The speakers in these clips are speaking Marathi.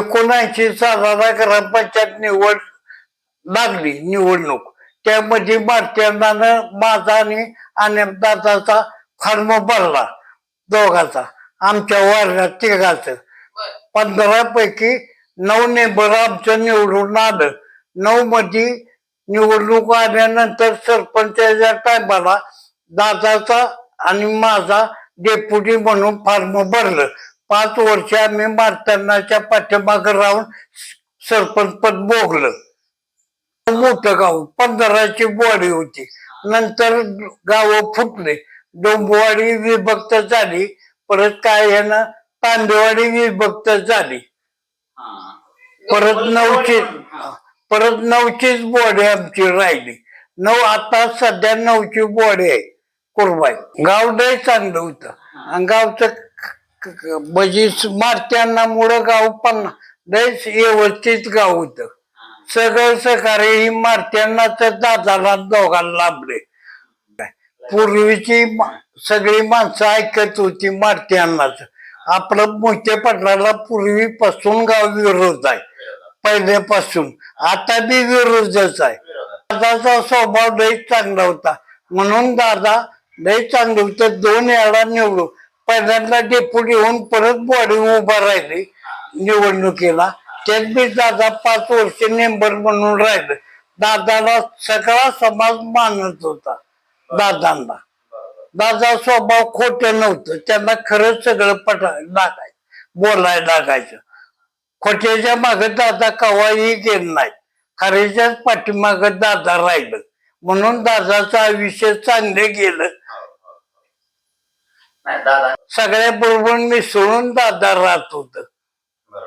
एकोणऐंशी सालाला ग्रामपंचायत निवड लागली निवडणूक. त्यामध्ये भारतीयांना माझा आणि अनेकदाचा फॉर्म भरला दोघाचा. आमच्या वर्गात तिघाचं. पंधरा पैकी नऊ नेबर आमचं निवडून आलं. नऊ मध्ये निवडणूक आल्यानंतर सरपंचाच्या टायमाला दादाचा आणि माझा डेप्युटी म्हणून फॉर्म भरलं. पाच वर्ष आम्ही मार्तंडाच्या पाठीमागे राहून सरपंच पद भोगलं. मोठं गाव पंधराची बॉडी होती. नंतर गाव फुटले. डोंबवाडी विभक्त झाली. परत काय ह्यानं तांबेवाडी विभक्त झाली. परत नऊची परत नऊचीच बॉडी आमची राहिली. नऊ आता सध्या नऊची बॉडी आहे कुरबाई. गाव लय चांगलं होतं. आणि गावचं क- म्हणजे मारत्यांना मुळं गाव पण लय व्यवस्थित गाव होतं. सगळं सकाळी ही मारत्यांना तर दादाला दोघांना लाभले. पूर्वीची मा- सगळी माणसं ऐकत होती मारत्यांनाच. आपलं मोठ्या पटलाला पूर्वीपासून गाव विरोध आहे. पहिल्यापासून. आता बी विरोधच आहे. दादाचा स्वभाव लय चांगला होता. म्हणून दादा लय चांगलं होतं. दोन वेळा निवडू पहिल्यांदा डेप्युटी होऊन परत बॉडी उभा राहिली निवडणुकीला. त्यात मी दादा पाच वर्ष मेंबर म्हणून राहिले. दादाला सगळा समाज मानत होता दादांना. दादा स्वभाव खोटं नव्हतं त्यांना खरंच सगळं पटा लागायचं बोलायला लागायचं. खोट्याच्या मागे दादा कवाही गेलं नाही खऱ्याच्याच पाठीमाग दादा राहिलं. म्हणून दादाचं आयुष्य चांगलं गेलं. नाही दादा. सगळ्या बरोबर मिसळून दादा राहत होत.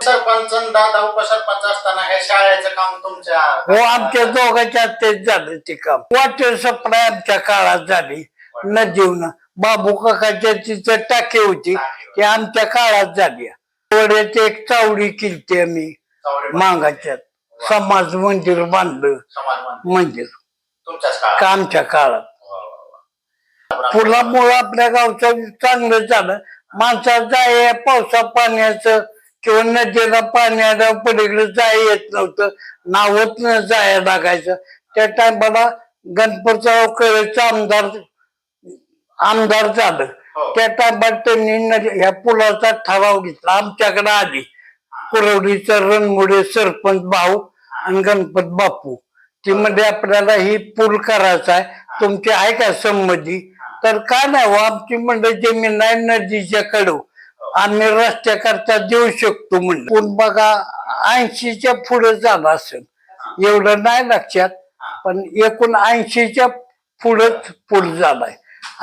सरपंच आणि दादा उपसरपंच असताना हे शाळेचं काम तुमच्या हो आमच्या दोघांच्या तेच झालं ते काम. सप्लाय आमच्या काळात झाली. नदीवनं बाबू काकाच्या तिथं टाकी होती. ती आमच्या काळात झाली. वड्यात एक चावडी केली आम्ही. चौरे मांगाच्यात. समाज मंदिर बांधलं. समाज मंदिर. मंदिर. तुमच्याच काळात. का आमच्या काळात? पुलामुळं आपल्या गावचं चांगलं झालं. माणसाचं जाय पावसा पाण्याचं किंवा नदीला पाण्याला पलीकडे जाय येत नव्हतं. नावत न जाया लागायचं. त्या टायमाला गणपतराव आमदार आमदार झालं. हो. त्या टायमाला त्यांनी नदी ह्या पुलाचा ठराव घेतला. आमच्याकडे आली. कुरवडीचा रणमुडे सरपंच भाऊ आणि गणपत बापू. ती म्हणजे आपल्याला ही पूल करायचा आहे. तुमची आहे का संमती? तर काय नाही हो, आमची म्हणजे जमीन आहे नदीच्या कडू आम्ही रस्त्याकरता देऊ शकतो म्हणजे पूल बघा ऐंशीच्या पुढे झालं असेल. एवढं नाही लक्षात पण एकूण ऐंशीच्या पुढेच पूल झालाय.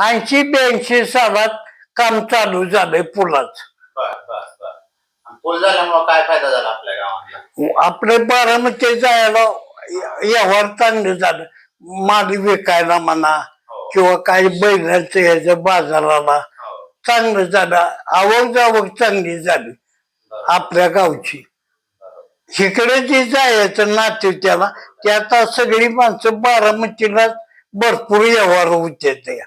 ऐंशी ब्याऐंशी सालात काम चालू झालंय पुलाचं. बर बर बर. आणि पूल झाल्यामुळे काय फायदा झाला आपल्या गावाला? आपले बारामती जायला व्यवहार चांगलं झालं. माल विकायला म्हणा किंवा काही बैलांचं ह्याचं बाजाराला. हो. चांगलं झालं. आवक जावक चांगली झाली. आपल्या गावची. इकडे जे जायचं नाते त्याला ते आता सगळी माणसं बारामतीला भरपूर व्यवहार होते त्या.